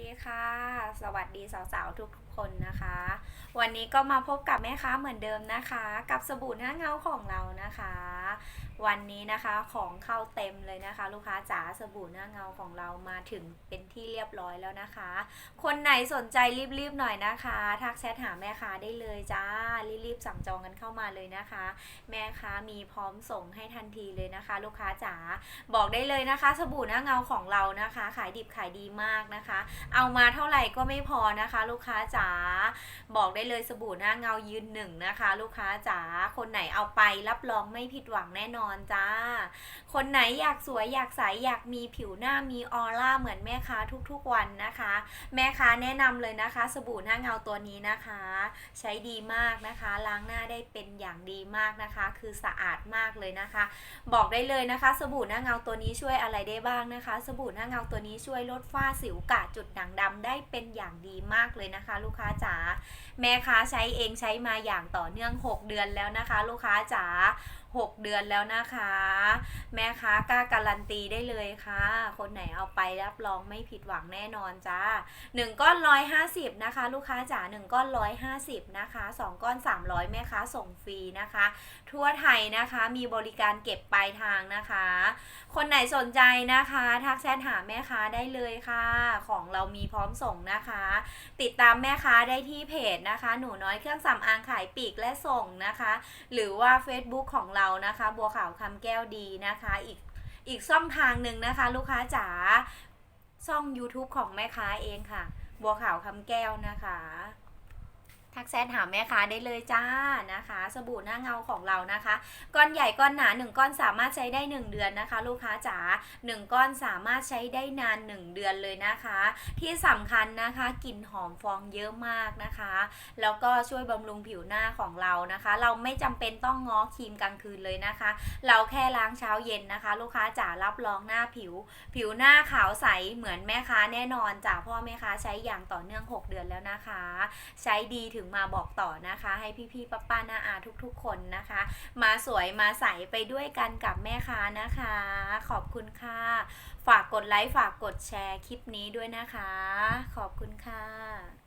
ดีค่ะ สวัสดีสาวๆทุกคนนะคะ วันนี้ก็มาพบกับแม่ค้าเหมือนเดิมนะคะ กับสบู่หน้าเงาของเรานะคะ วันนี้นะคะของเข้าเต็มเลยนะคะ ลูกค้าจ๋าสบู่หน้าเงาของเรามาถึงเป็น ที่เรียบร้อยแล้วนะคะ คนไหนสนใจรีบๆหน่อยนะคะ ทักแชทหาแม่ค้าได้เลยจ้า รีบๆสั่งจองกันเข้ามาเลยนะคะ แม่ค้ามีพร้อมส่งให้ทันทีเลยนะคะ ลูกค้าจ๋า บอกได้เลยนะคะ สบู่หน้าเงาของเรานะคะ ขายดิบขายดีมากนะคะ เอามาเท่าไหร่ก็ไม่พอนะคะ ลูกค้าจ๋า บอกได้เลยสบู่หน้าเงายืนหนึ่งนะคะ ลูกค้าจ๋า คนไหนเอาไปรับรองไม่ผิดหวังแน่นอนจ้า คนไหนอยากสวยอยากใสอยากมีผิวหน้ามีออร่าเหมือนแม่ค้าทุกๆวันนะคะ แม่ค้าแนะนำเลยนะคะ สบู่หน้าเงาตัวนี้นะคะ ใช้ดีมากนะคะ ล้างหน้าได้เป็นอย่างดีมากนะคะ คือสะอาดมากเลยนะคะ บอกได้เลยนะคะ สบู่หน้าเงาตัวนี้ช่วยอะไรได้บ้างนะคะ สบู่หน้าเงาตัวนี้ช่วยลดฝ้าสิวกะจุดด่างดำได้เป็นอย่างดีมากเลยนะคะ ลูกค้าจ๋าแม่ค้าใช้เองใช้มาอย่างต่อเนื่อง 6 เดือนแล้วนะคะ ลูกค้าจ๋า 6 เดือนแล้วนะคะ แม่ค้ากล้าการันตีได้เลยค่ะ คนไหนเอาไปรับรองไม่ผิดหวังแน่นอนจ้าหนึ่งก้อนร้อยห้าสิบนะคะ ลูกค้าจ๋าหนึ่งก้อนร้อยห้าสิบนะคะสองก้อนสามร้อยแม่ค้าส่งฟรีนะคะ ทั่วไทยนะคะมีบริการเก็บปลายทางนะคะ คนไหนสนใจนะคะทักแชทหาแม่ค้าได้เลยค่ะ ของเรามีพร้อมส่งนะคะ ติดตามแม่ค้าได้ที่เพจนะคะ หนูน้อยเครื่องสำอางขายปลีกและส่งนะคะ หรือว่า Facebook ของเรานะคะ บัวขาวคำแก้วดีนะคะ อีกอีกช่องทางหนึ่งนะคะ ลูกค้าจ๋าช่อง YouTube ของแม่ค้าเองค่ะ บัวขาวคำแก้วนะคะ ทักแชทหาแม่ค้าได้เลยจ้านะคะ สบู่หน้าเงาของเรานะคะ ก้อนใหญ่ก้อนหนา 1 ก้อนสามารถใช้ได้ 1 เดือนนะคะ ลูกค้าจ๋า1 ก้อนสามารถใช้ได้นาน 1 เดือนเลยนะคะ ที่สำคัญนะคะกลิ่นหอมฟองเยอะมากนะคะ แล้วก็ช่วยบำรุงผิวหน้าของเรานะคะ เราไม่จำเป็นต้องง้อครีมกลางคืนเลยนะคะ เราแค่ล้างเช้าเย็นนะคะ ลูกค้าจ๋ารับรองหน้าผิว ผิวหน้าขาวใสเหมือนแม่ค้าแน่นอนจ้ะเพ่อแม่ค้าใช้อย่างต่อเนื่อง 6 เดือนแล้วนะคะ ใช้ดีถึงมาบอกต่อนะคะ ให้พี่ๆป้าป้าๆน้าอาทุกๆ คนนะคะ มาสวยมาใสไปด้วยกันกับแม่ค้านะคะ ขอบคุณค่ะ ฝากกดไลค์ฝากกดแชร์คลิปนี้ด้วยนะคะ ขอบคุณค่ะ